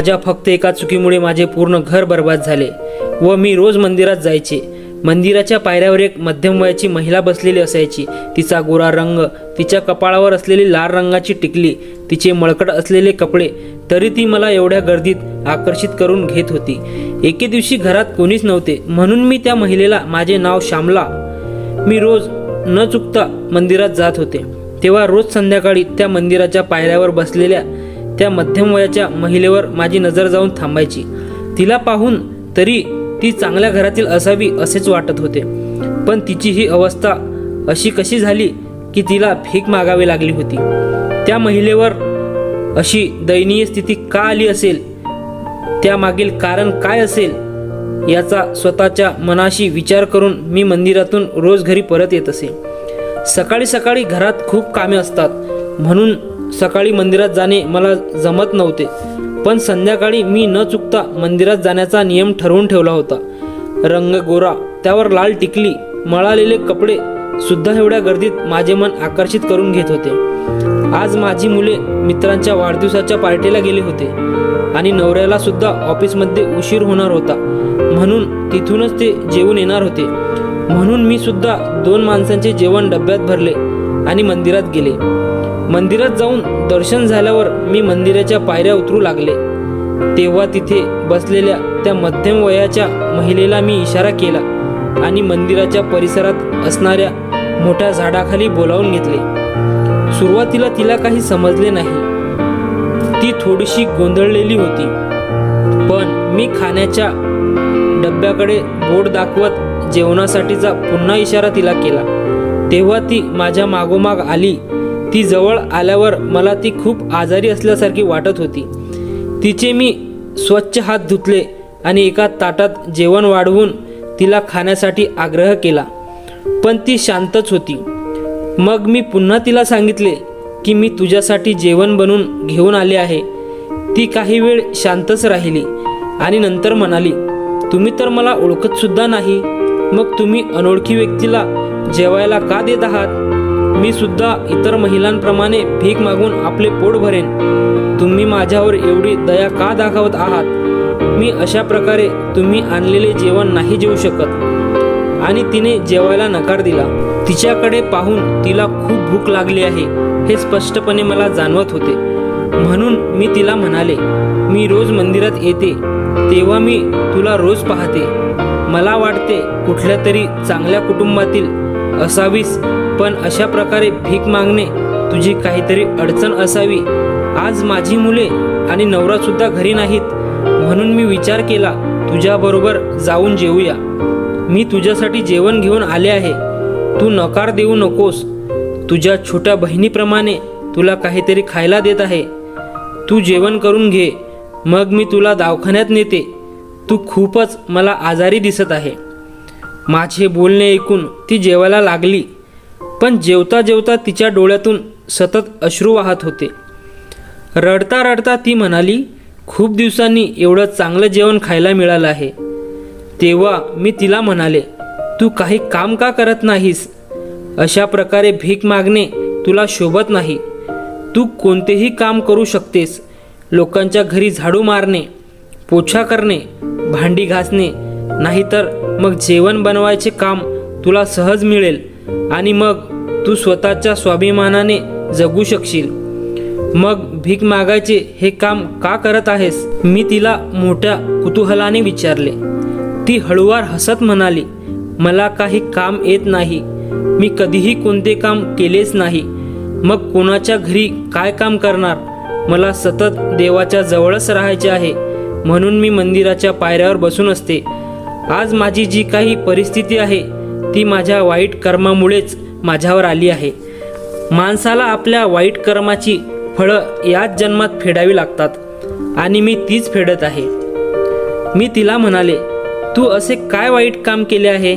माझ्या फक्त एका चुकीमुळे माझे पूर्ण घर बर्बाद झाले व मी रोज मंदिरात जायचे. मंदिराच्या पायऱ्यावर एक मध्यम वयाची महिला बसलेली असायची. तिचा गोरा रंग तिच्या कपाळावर असलेली लाल रंगाची टिकली तिचे मळकट असलेले कपडे तरी ती मला एवढ्या गर्दीत आकर्षित करून घेत होती. एके दिवशी घरात कोणीच नव्हते म्हणून मी त्या महिलेला माझे नाव श्यामला मी रोज न चुकता मंदिरात जात होते. तेव्हा रोज संध्याकाळी त्या मंदिराच्या पायऱ्यावर बसलेल्या त्या मध्यम वयाच्या महिलेवर माझी नजर जाऊन थांबायची. तिला पाहून तरी ती चांगल्या घरातील असावी असेच वाटत होते. पण तिची ही अवस्था अशी कशी झाली की तिला भीक मागावी लागली होती. त्या महिलेवर अशी दयनीय स्थिती का आली असेल? त्यामागील कारण काय असेल? याचा स्वतःच्या मनाशी विचार करून मी मंदिरातून रोज घरी परत येत असे. सकाळी सकाळी घरात खूप कामे असतात. म्हणून सकाळी मंदिरात जाणे मला जमत नव्हते. पण संध्याकाळी मी न चुकता मंदिरात जाण्याचा नियम ठरवून ठेवला होता. रंग गोरा त्यावर लाल टिकली मळालेले कपडे सुद्धा एवढ्या गर्दीत माझे मन आकर्षित करून घेत होते. आज माझी मुले मित्रांच्या वाढदिवसाच्या पार्टीला गेले होते आणि नवऱ्याला सुद्धा ऑफिसमध्ये उशीर होणार होता. म्हणून तिथूनच ते जेवून येणार होते. म्हणून मी सुद्धा दोन माणसांचे जेवण डब्यात भरले आणि मंदिरात गेले. मंदिरात जाऊन दर्शन झाल्यावर मी मंदिराच्या पायऱ्या उतरू लागले. तेव्हा तिथे बसलेल्या त्या मध्यम वयाच्या महिलेला मी इशारा केला आणि मंदिराच्या परिसरात असणाऱ्या मोठ्या झाडाखाली बोलावून घेतले. सुरुवातीला तिला काही समजले नाही. ती थोडीशी गोंधळलेली होती. पण मी खाण्याच्या डब्याकडे बोट दाखवत जेवणासाठीचा पुन्हा इशारा तिला केला. तेव्हा ती माझ्या मागोमाग आली ती जवळ आल्यावर मला ती खूप आजारी असल्यासारखी वाटत होती. तिचे मी स्वच्छ हात धुतले आणि एका ताटात जेवण वाढवून तिला खाण्यासाठी आग्रह केला. पण ती शांतच होती. मग मी पुन्हा तिला सांगितले की मी तुझ्यासाठी जेवण बनवून घेऊन आले आहे. ती काही वेळ शांतच राहिली आणि नंतर म्हणाली तुम्ही तर मला ओळखतसुद्धा नाही. मग तुम्ही अनोळखी व्यक्तीला जेवायला का देत आहात? मी सुद्धा इतर महिलांप्रमाणे भीक मागून आपले पोट भरेन. तुम्ही माझ्यावर एवढी दया का दाखवत आहात? मी अशा प्रकारे तुम्ही आणलेले जेवण नाही जेवू शकत. आणि तिने जेवायला नकार दिला. तिच्याकडे पाहून तिला खूप भूक लागली आहे हे स्पष्टपणे मला जाणवत होते. म्हणून मी तिला म्हणाले मी रोज मंदिरात येते. तेव्हा मी तुला रोज पाहते. मला वाटते कुठल्या तरी चांगल्या कुटुंबातील असावीस. पण अशा प्रकारे भीक मागणे तुझी काहीतरी अडचण असावी. आज माझी मुले आणि नवरा सुद्धा घरी नाहीत. म्हणून मी विचार केला तुझ्याबरोबर जाऊन जेवूया मी तुझ्यासाठी जेवण घेऊन आले आहे. तू नकार देऊ नकोस. तुझ्या छोट्या बहिणीप्रमाणे तुला काहीतरी खायला देत आहे. तू जेवण करून घे. मग मी तुला दवाखान्यात नेते. तू खूपच मला आजारी दिसत आहे. माझे बोलणे ऐकून ती जेवायला लागली. पण जेवता जेवता तिच्या डोळ्यातून सतत अश्रू वाहत होते. रडता रडता ती म्हणाली खूप दिवसांनी एवढं चांगलं जेवण खायला मिळालं आहे. तेव्हा मी तिला म्हणाले तू काही काम का करत नाहीस? अशा प्रकारे भीक मागणे तुला शोभत नाही. तू कोणतेही काम करू शकतेस. लोकांच्या घरी झाडू मारणे पोछा करणे भांडी घासणे नाहीतर मग जेवण बनवायचे काम तुला सहज मिळेल आणि मग तू स्वतःच्या स्वाभिमानाने जगू शकशील. मग भीक मागायचे हे काम का करत आहेस? मी तिला मोठ्या कुतूहलाने विचारले. ती हळुवार हसत म्हणाली मला काही काम येत नाही. मी कधीही कोणते काम केलेच नाही. मग कोणाच्या घरी काय काम करणार? मला सतत देवाच्या जवळच राहायचे आहे. म्हणून मी मंदिराच्या पायऱ्यावर बसून असते. आज माझी जी काही परिस्थिती आहे ती माझ्या वाईट कर्मामुळेच माझ्यावर आली आहे. माणसाला आपल्या वाईट कर्माची फळं याच जन्मात फेडावी लागतात आणि मी तीच फेडत आहे. मी तिला म्हणाले तू असे काय वाईट काम केले आहे?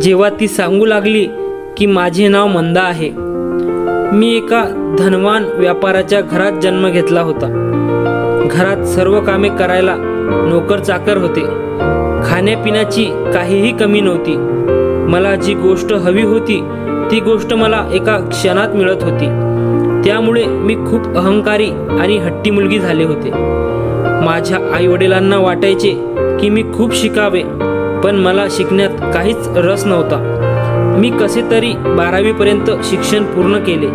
जेव्हा ती सांगू लागली की माझे नाव मंदा आहे मी एका धनवान व्यापाराच्या घरात जन्म घेतला होता. घरात सर्व कामे करायला नोकर चाकर होते. खाण्यापिण्याची काहीही कमी नव्हती. मला जी गोष्ट हवी होती ती गोष्ट मला एका क्षणात मिळत होती. त्यामुळे मी खूप अहंकारी आणि हट्टी मुलगी झाले होते. माझ्या आईवडिलांना वाटायचे की मी खूप शिकावे पण मला शिकण्यात काहीच रस नव्हता. मी कसे तरी बारावीपर्यंत शिक्षण पूर्ण केले.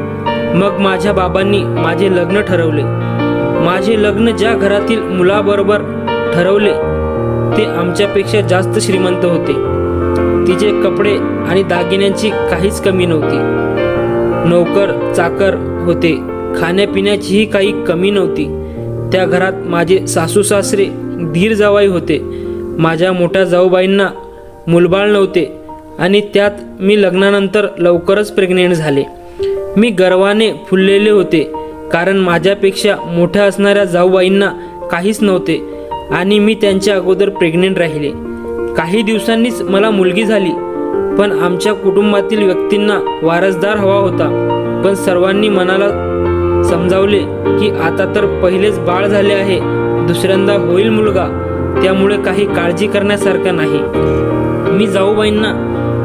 मग माझ्या बाबांनी माझे लग्न ठरवले. माझे लग्न ज्या घरातील मुलाबरोबर ठरवले ते आमच्यापेक्षा जास्त श्रीमंत होते. तिचे कपडे आणि दागिन्यांची काहीच कमी नव्हती. नोकर चाकर होते. खाण्यापिण्याचीही काही कमी नव्हती. त्या घरात माझे सासू सासरे धीर जावाई होते. माझ्या मोठ्या जाऊबाईंना मुलबाळ नव्हते आणि त्यात मी लग्नानंतर लवकरच प्रेग्नेंट झाले. मी गर्वाने फुललेले होते कारण माझ्यापेक्षा मोठ्या असणाऱ्या जाऊबाईंना काहीच नव्हते. आणि मी त्यांच्या अगोदर प्रेग्नेंट राहिले. काही दिवसांनीच मला मुलगी झाली पण आमच्या कुटुंबातील व्यक्तींना वारसदार हवा होता. पण सर्वांनी मनाला समजावले की आता तर पहिलेच बाळ झाले आहे दुसऱ्यांदा होईल मुलगा त्यामुळे काही काळजी करण्यासारखं नाही. मी जाऊबाईंना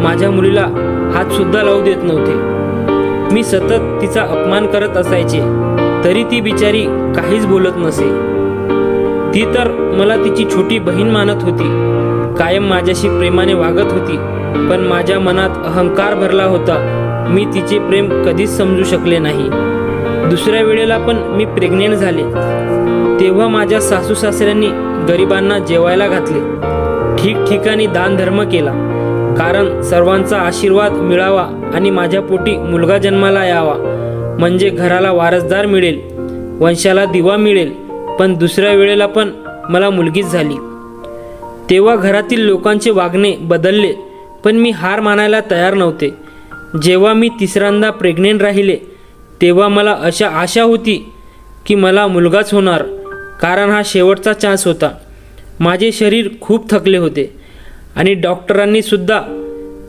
माझ्या मुलीला हातसुद्धा लावू देत नव्हते. मी सतत तिचा अपमान करत असायचे तरी ती बिचारी काहीच बोलत नसे. ती तर मला तिची छोटी बहीण मानत होती. कायम माझ्याशी प्रेमाने वागत होती पण माझ्या मनात अहंकार भरला होता. मी तिचे प्रेम कधीच समजू शकले नाही. दुसऱ्या वेळेला पण मी प्रेग्नेंट झाले. तेव्हा माझ्या सासू सासऱ्यांनी गरिबांना जेवायला घातले. ठिकठिकाणी दानधर्म केला. कारण सर्वांचा आशीर्वाद मिळावा आणि माझ्या पोटी मुलगा जन्माला यावा. म्हणजे घराला वारसदार मिळेल. वंशाला दिवा मिळेल. पण दुसऱ्या वेळेला पण मला मुलगीच झाली. तेव्हा घरातील लोकांचे वागणे बदलले पण मी हार मानायला तयार नव्हते. जेव्हा मी तिसऱ्यांदा प्रेग्नेंट राहिले तेव्हा मला अशा आशा होती की मला मुलगाच होणार कारण हा शेवटचा चान्स होता. माझे शरीर खूप थकले होते आणि डॉक्टरांनीसुद्धा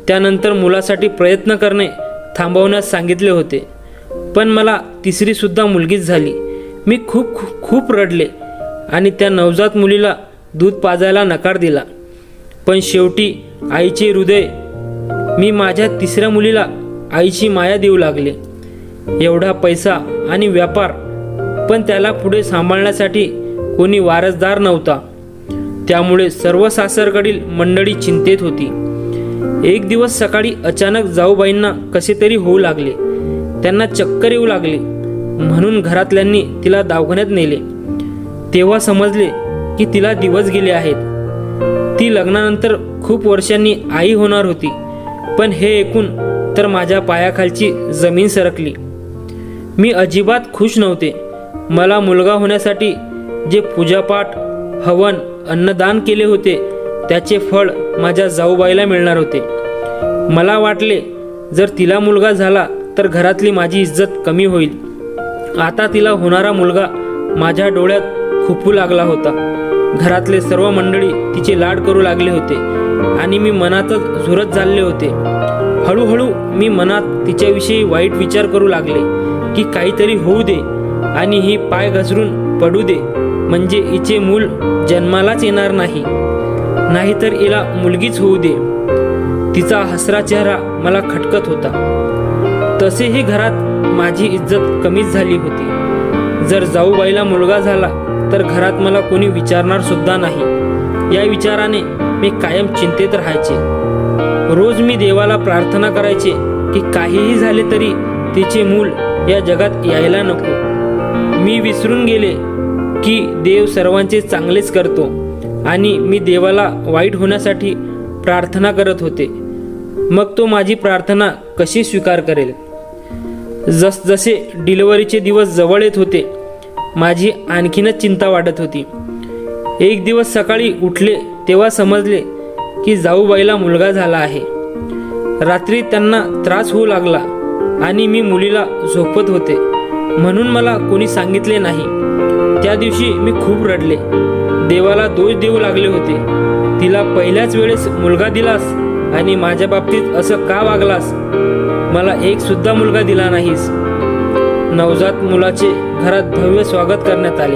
त्यानंतर मुलासाठी प्रयत्न करणे थांबवण्यास सांगितले होते. पण मला तिसरीसुद्धा मुलगीच झाली. मी खूप खूप खूप रडले आणि त्या नवजात मुलीला दूध पाजायला नकार दिला. पण शेवटी आईचे हृदय मी माझ्या तिसऱ्या मुलीला आईची माया देऊ लागले. एवढा पैसा आणि व्यापार पण त्याला पुढे सांभाळण्यासाठी कोणी वारसदार नव्हता. त्यामुळे सर्व सासरकडील मंडळी चिंतेत होती. एक दिवस सकाळी अचानक जाऊबाईंना कसे तरी होऊ लागले. त्यांना चक्कर येऊ लागले. म्हणून घरातल्यांनी तिला दवाखान्यात नेले. तेव्हा समजले की तिला दिवस गेले आहेत. ती लग्नानंतर खूप वर्षांनी आई होणार होती पण हे ऐकून तर माझ्या पायाखालची जमीन सरकली. मी अजिबात खुश नव्हते. मला मुलगा होण्यासाठी जे पूजापाठ हवन अन्नदान केले होते त्याचे फळ माझ्या जाऊबाईला मिळणार होते. मला वाटले जर तिला मुलगा झाला तर घरातली माझी इज्जत कमी होईल. आता तिला होणारा मुलगा माझ्या डोळ्यात खुपू लागला होता. घरातले सर्व मंडळी तिचे लाड करू लागले होते आणि मी मनातच झुरत झाले होते. हळूहळू मी मनात तिच्याविषयी वाईट विचार करू लागले की काहीतरी होऊ दे आणि ही पाय घसरून पडू दे म्हणजे हिचे मूल जन्मालाच येणार नाही. नाहीतर हिला मुलगीच होऊ दे. तिचा हसरा चेहरा मला खटकत होता. तसेही घरात माझी इज्जत कमीच झाली होती. जर जाऊबाईला मुलगा झाला तर घरात मला कोणी विचारणार सुद्धा नाही. या विचाराने मी कायम चिंतेत राहायचे. रोज मी देवाला प्रार्थना करायचे की काहीही झाले तरी तिचे मूल या जगात यायला नको. मी विसरून गेले की देव सर्वांचे चांगलेच करतो आणि मी देवाला वाईट होण्यासाठी प्रार्थना करत होते. मग तो माझी प्रार्थना कशी स्वीकार करेल? जसजसे डिलिव्हरीचे दिवस जवळ येत होते माझी आणखीनच चिंता वाटत होती. एक दिवस सकाळी उठले तेव्हा समजले की जाऊबाईला मुलगा झाला आहे. रात्री त्यांना त्रास होऊ लागला आणि मी मुलीला झोपत होते. म्हणून मला कोणी सांगितले नाही. त्या दिवशी मी खूप रडले. देवाला दोष देऊ लागले होते. तिला पहिल्याच वेळेस मुलगा दिलास आणि माझ्या बाबतीत असं का वागलास? मला एक सुद्धा मुलगा दिला नाहीस. नवजात मुलाचे घरात भव्य स्वागत करण्यात आले.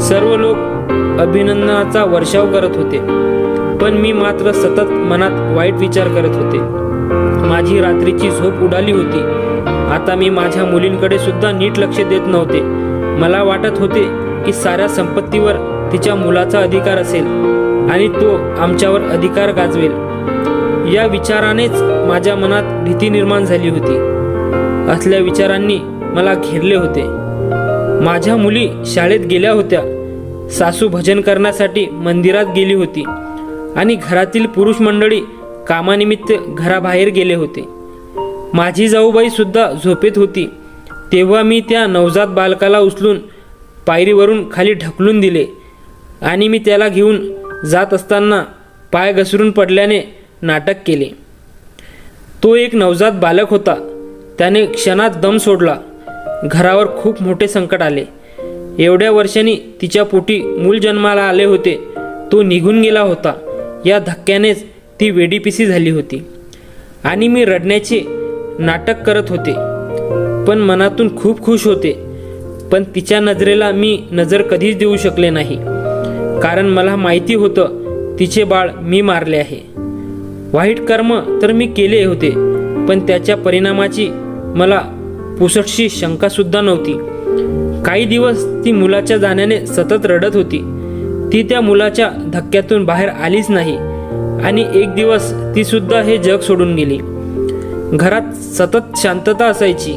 सर्व लोक अभिनंदनाचा वर्षाव करत होते. पण मी मात्र सतत मनात वाईट विचार करत होते. माझी रात्रीची झोप उडाली होती. आता मी माझ्या मुलींकडे सुद्धा नीट लक्ष देत नव्हते. मला वाटत होते की साऱ्या संपत्तीवर तिच्या मुलाचा अधिकार असेल आणि तो आमच्यावर अधिकार गाजवेल. या विचारानेच माझ्या मनात भीती निर्माण झाली होती. असल्या विचारांनी मला घेरले होते. माझ्या मुली शाळेत गेल्या होत्या. सासू भजन करण्यासाठी मंदिरात गेली होती आणि घरातील पुरुष मंडळी कामानिमित्त घराबाहेर गेले होते. माझी जाऊबाई सुद्धा झोपेत होती. तेव्हा मी त्या नवजात बालकाला उचलून पायरीवरून खाली ढकलून दिले आणि मी त्याला घेऊन जात असताना पाय घसरून पडल्याने नाटक केले. तो एक नवजात बालक होता. त्याने क्षणात दम सोडला. घरावर खूप मोठे संकट आले. एवढ्या वर्षांनी तिच्या पोटी मूल जन्माला आले होते. तो निघून गेला होता. या धक्क्यानेच ती वेडीपिसी झाली होती. आणि मी रडण्याचे नाटक करत होते. पण मनातून खूप खुश होते. पण तिच्या नजरेला मी नजर कधीच देऊ शकले नाही. कारण मला माहिती होतं तिचे बाळ मी मारले आहे. वाईट कर्म तर मी केले होते पण त्याच्या परिणामाची मला पुसटशी शंकासुद्धा नव्हती. काही दिवस ती मुलाच्या जाण्याने सतत रडत होती. ती त्या मुलाच्या धक्क्यातून बाहेर आलीच नाही आणि एक दिवस ती सुद्धा हे जग सोडून गेली. घरात सतत शांतता असायची.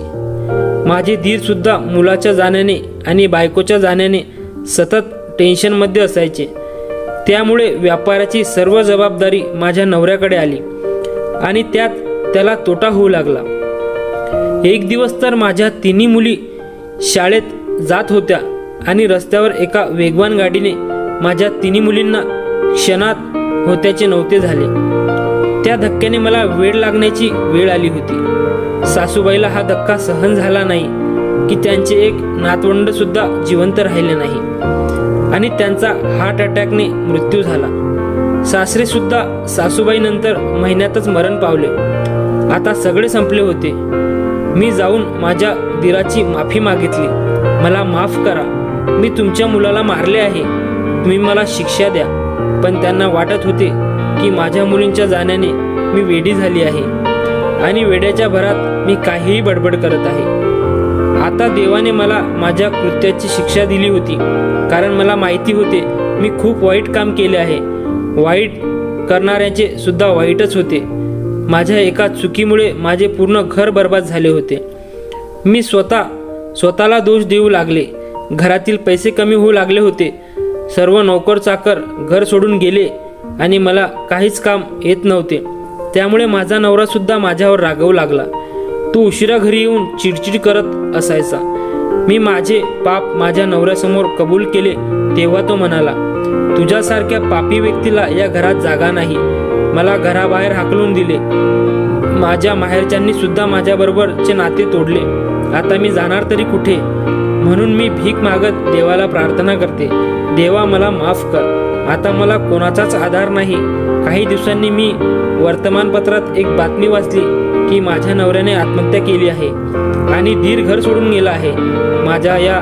माझे धीरसुद्धा मुलाच्या जाण्याने आणि बायकोच्या जाण्याने सतत टेन्शनमध्ये असायचे. त्यामुळे व्यापाराची सर्व जबाबदारी माझ्या नवऱ्याकडे आली आणि त्यात त्याला तोटा होऊ लागला. एक दिवस तर माझ्या तिन्ही मुली शाळेत जात होत्या आणि रस्त्यावर एका वेगवान गाडीने माझ्या तिन्ही मुलींना क्षणात होत्याचे नव्हते झाले. त्या धक्क्याने मला वेळ लागण्याची वेळ आली होती. सासूबाईला हा धक्का सहन झाला नाही की त्यांचे एक नातवंड सुद्धा जिवंत राहिले नाही. आणि त्यांचा हार्ट अटॅकने मृत्यू झाला. सासरे सुद्धा सासूबाईनंतर महिन्यातच मरण पावले. आता सगळे संपले होते. मी जाऊन माझ्या दिराची माफी मागितली. मला माफ करा. मी तुमच्या मुलाला मारले आहे. तुम्ही मला शिक्षा द्या. पण त्यांना वाटत होते की माझ्या मुलींच्या जाण्याने मी वेडी झाली आहे. आणि वेड्याच्या भरात मी काहीही बडबड करत आहे. आता देवाने मला माझ्या कृत्याची शिक्षा दिली होती. कारण मला माहिती होते मी खूप वाईट काम केले आहे. वाईट करणाऱ्याचे सुद्धा वाईटच होते. माझ्या एका चुकीमुळे माझे पूर्ण घर बर्बाद झाले होते. मी स्वतः स्वतःला दोष देऊ लागले. घरातील पैसे कमी होऊ लागले होते. सर्व नोकर चाकर घर सोडून गेले आणि मला काहीच काम येत नव्हते. त्यामुळे माझा नवरासुद्धा माझ्यावर रागवू लागला. तो उशिरा घरी येऊन चिडचिड करत असायचा. मी माझे पाप माझ्या नवऱ्यासमोर कबूल केले तेव्हा तो म्हणाला तुझ्यासारख्या पापी व्यक्तीला या घरात जागा नाही. मला घराबाहेर हाकलून दिले. माझ्या माहेरच्यांनी सुद्धा माझ्याबरोबरचे नाते तोडले. आता मी जाणार तरी कुठे? म्हणून मी भीक मागत देवाला प्रार्थना करते. देवा मला माफ कर. आता मला कोणाचाच आधार नाही. काही दिवसांनी मी वर्तमानपत्रात एक बातमी वाचली. की माझ्या नवऱ्याने आत्महत्या केली आहे आणि धीर घर सोडून गेला आहे. माझ्या या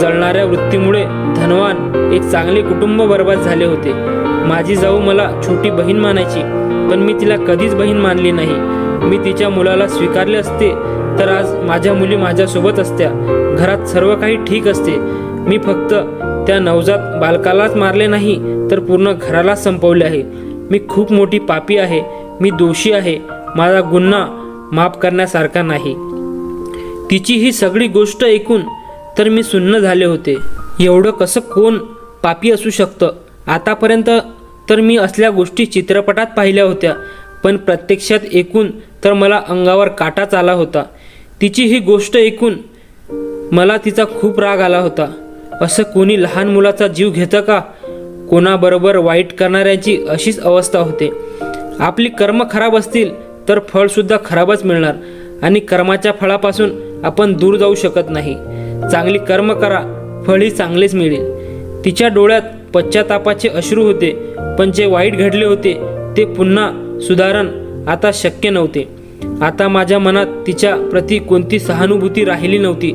जळणाऱ्या वृत्तीमुळे धनवान एक चांगले कुटुंब बर्बाद झाले होते. माझी जाऊ मला छोटी बहीण मानायची पण मी तिला कधीच बहीण मानली नाही. मी तिच्या मुलाला स्वीकारले असते तर आज माझ्या मुली माझ्यासोबत असत्या. घरात सर्व काही ठीक असते. मी फक्त त्या नवजात बालकालाच मारले नाही तर पूर्ण घरालाच संपवले आहे. मी खूप मोठी पापी आहे. मी दोषी आहे. माझा गुन्हा माफ करण्यासारखा नाही. तिची ही सगळी गोष्ट ऐकून तर मी सुन्न झाले होते. एवढं कसं कोण पापी असू शकतं? आतापर्यंत तर मी असल्या गोष्टी चित्रपटात पाहिल्या होत्या पण प्रत्यक्षात ऐकून तर मला अंगावर काटाच आला होता. तिची ही गोष्ट ऐकून मला तिचा खूप राग आला होता. असं कोणी लहान मुलाचा जीव घेतं का? कोणाबरोबर वाईट करणाऱ्याची अशीच अवस्था होते. आपली कर्म खराब असतील तर फळसुद्धा खराबच मिळणार आणि कर्माच्या फळापासून आपण दूर जाऊ शकत नाही. चांगली कर्म करा फळही चांगलेच मिळेल. तिच्या डोळ्यात पश्चातापाचे अश्रू होते पण जे वाईट घडले होते ते पुन्हा सुधारण आता शक्य नव्हते. आता माझ्या मनात तिच्या प्रती कोणती सहानुभूती राहिली नव्हती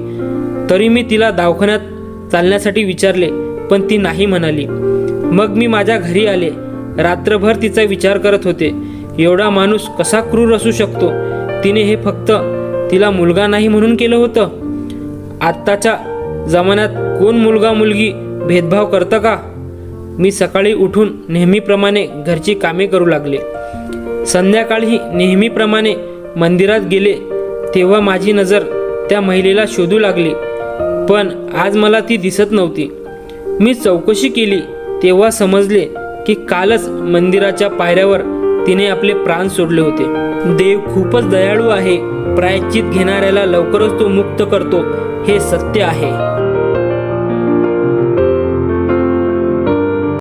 तरी मी तिला दवाखान्यात चालण्यासाठी विचारले पण ती नाही म्हणाली. मग मी माझ्या घरी आले. रात्रभर तिचा विचार करत होते. एवढा माणूस कसा क्रूर असू शकतो? तिने हे फक्त तिला मुलगा नाही म्हणून केलं होतं. आत्ताच्या जमान्यात कोण मुलगा मुलगी भेदभाव करतं का? मी सकाळी उठून नेहमीप्रमाणे घरची कामे करू लागले. संध्याकाळी नेहमीप्रमाणे मंदिरात गेले तेव्हा माझी नजर त्या महिलेला शोधू लागली. पण आज मला ती दिसत नव्हती. मी चौकशी केली तेव्हा समजले की कालच मंदिराच्या पायऱ्यावर तिने आपले प्राण सोडले होते. देव खूपच दयाळू आहे. प्रायश्चित घेणाऱ्याला लवकरच तो मुक्त करतो. हे सत्य आहे.